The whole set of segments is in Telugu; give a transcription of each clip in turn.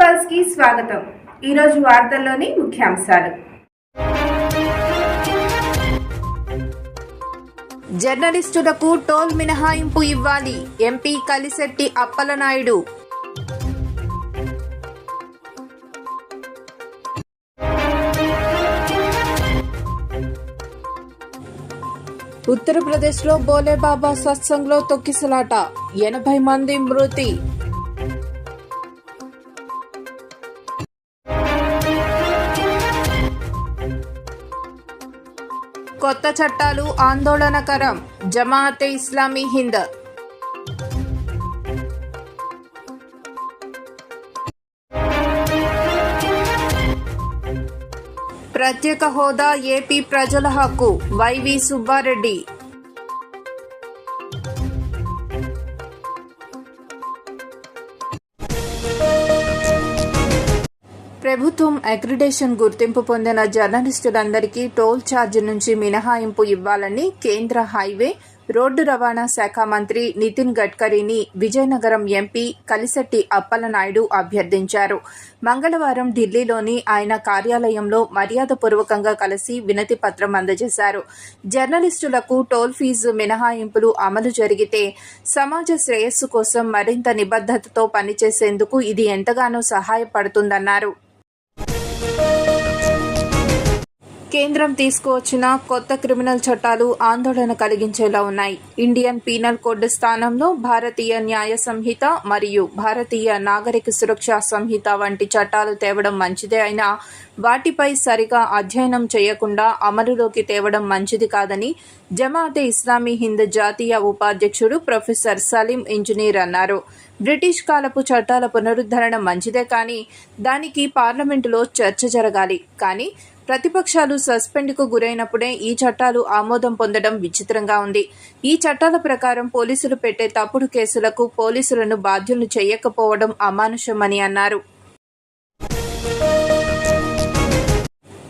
పల్స్కి స్వాగతం. ఈరోజు వార్తల్లోని ముఖ్యాంశాలు. జర్నలిస్టులకు టోల్ మినహాయింపు ఇవ్వాలి. ఎంపీ కలిశెట్టి అప్పలనాయుడు. ఉత్తరప్రదేశ్లో బోలేబాబా సత్సంగ్లో తొక్కిసలాట. ఎనభై మంది మృతి. కొత్త చట్టాలు ఆందోళనకరం. జమాఅతే ఇస్లామీ హింద్. ప్రత్యేక హోదా ఏపీ ప్రజల హక్కు. వైవి సుబ్బారెడ్డి. ప్రభుత్వం అక్రిడేషన్ గుర్తింపు పొందిన జర్నలిస్టులందరికీ టోల్ ఛార్జ్ నుంచి మినహాయింపు ఇవ్వాలని కేంద్ర హైవే రోడ్డు రవాణా శాఖ మంత్రి నితిన్ గడ్కరీని విజయనగరం ఎంపీ కలిశెట్టి అప్పలనాయుడు అభ్యర్థించారు. మంగళవారం ఢిల్లీలోని ఆయన కార్యాలయంలో మర్యాదపూర్వకంగా కలిసి వినతి పత్రం అందజేశారు. జర్నలిస్టులకు టోల్ ఫీజు మినహాయింపులు అమలు జరిగితే సమాజ శ్రేయస్సు కోసం మరింత నిబద్ధతతో పనిచేసేందుకు ఇది ఎంతగానో సహాయపడుతుందన్నారు. కేంద్రం తీసుకువచ్చిన కొత్త క్రిమినల్ చట్టాలు ఆందోళన కలిగించేలా ఉన్నాయి. ఇండియన్ పీనల్ కోడ్ స్థానంలో భారతీయ న్యాయ సంహిత మరియు భారతీయ నాగరిక సురక్ష సంహిత వంటి చట్టాలు తేవడం మంచిదే అయినా వాటిపై సరిగా అధ్యయనం చేయకుండా అమలులోకి తేవడం మంచిది కాదని జమాతే ఇస్లామీ హింద్ జాతీయ ఉపాధ్యక్షుడు ప్రొఫెసర్ సలీం ఇంజనీర్ అన్నారు. బ్రిటిష్ కాలపు చట్టాల పునరుద్ధరణ మంచిదే కానీ దానికి పార్లమెంటులో చర్చ జరగాలి. కానీ ప్రతిపక్షాలు సస్పెండ్కు గురైనప్పుడే ఈ చట్టాలు ఆమోదం పొందడం విచిత్రంగా ఉంది. ఈ చట్టాల ప్రకారం పోలీసులు పెట్టే తప్పుడు కేసులకు పోలీసులను బాధ్యులను చేయకపోవడం అమానుషమని అన్నారు.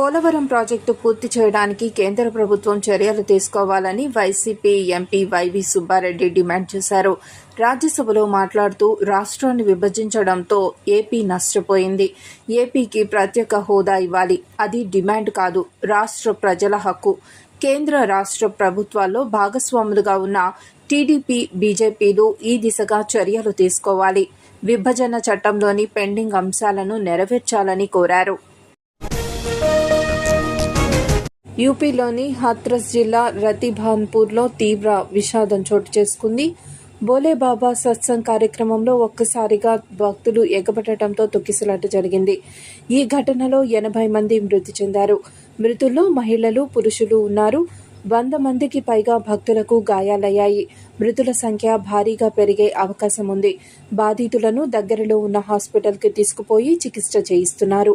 పోలవరం ప్రాజెక్టు పూర్తి చేయడానికి కేంద్ర ప్రభుత్వం చర్యలు తీసుకోవాలని YCP MP YV Subbareddy demand చేశారు. రాజ్యసభలో మాట్లాడుతూ రాష్ట్రాన్ని విభజించడంతో ఏపీ నష్టపోయింది. ఏపీకి ప్రత్యేక హోదా ఇవ్వాలి. అది డిమాండ్ కాదు రాష్ట్ర ప్రజల హక్కు. కేంద్ర రాష్ట్ర ప్రభుత్వాల్లో భాగస్వాములుగా ఉన్న టీడీపీ బీజేపీలు ఈ దిశగా చర్యలు తీసుకోవాలి. విభజన చట్టంలోని పెండింగ్ అంశాలను నెరవేర్చాలని కోరారు. యూపీలోని హాత్రస్ జిల్లా రతిభాన్పూర్లో తీవ్ర విషాదం చోటు చేసుకుంది. బోలేబాబా సత్సంగ్ కార్యక్రమంలో ఒక్కసారిగా భక్తులు ఎగబడటంతో తొక్కిసలాట జరిగింది. ఈ ఘటనలో ఎనభై మంది మృతి చెందారు. మృతుల్లో మహిళలు పురుషులు ఉన్నారు. వంద మందికి పైగా భక్తులకు గాయాలయ్యాయి. మృతుల సంఖ్య భారీగా పెరిగే అవకాశం ఉంది బాధితులను దగ్గరలో ఉన్న హాస్పిటల్కి తీసుకుపోయి చికిత్స చేయిస్తున్నారు.